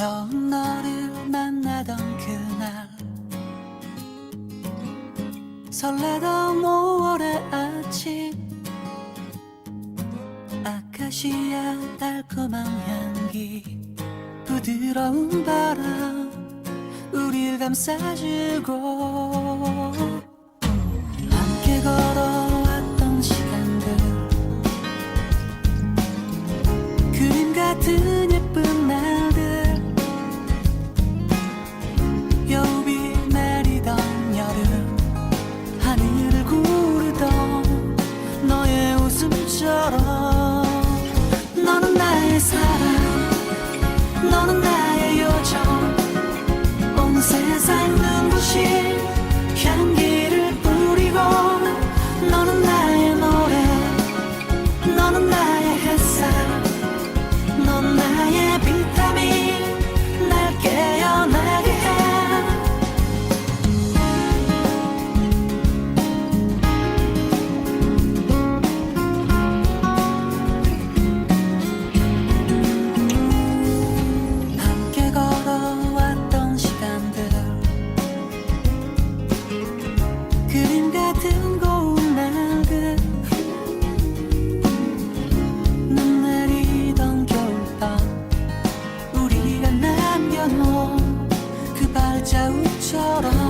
처음 너를 만나던 그날 설레던 5월의 아침 아카시아 달콤한 향기 부드러운 바람 우릴 감싸주고 as I'm 하려면 그 발자국처럼.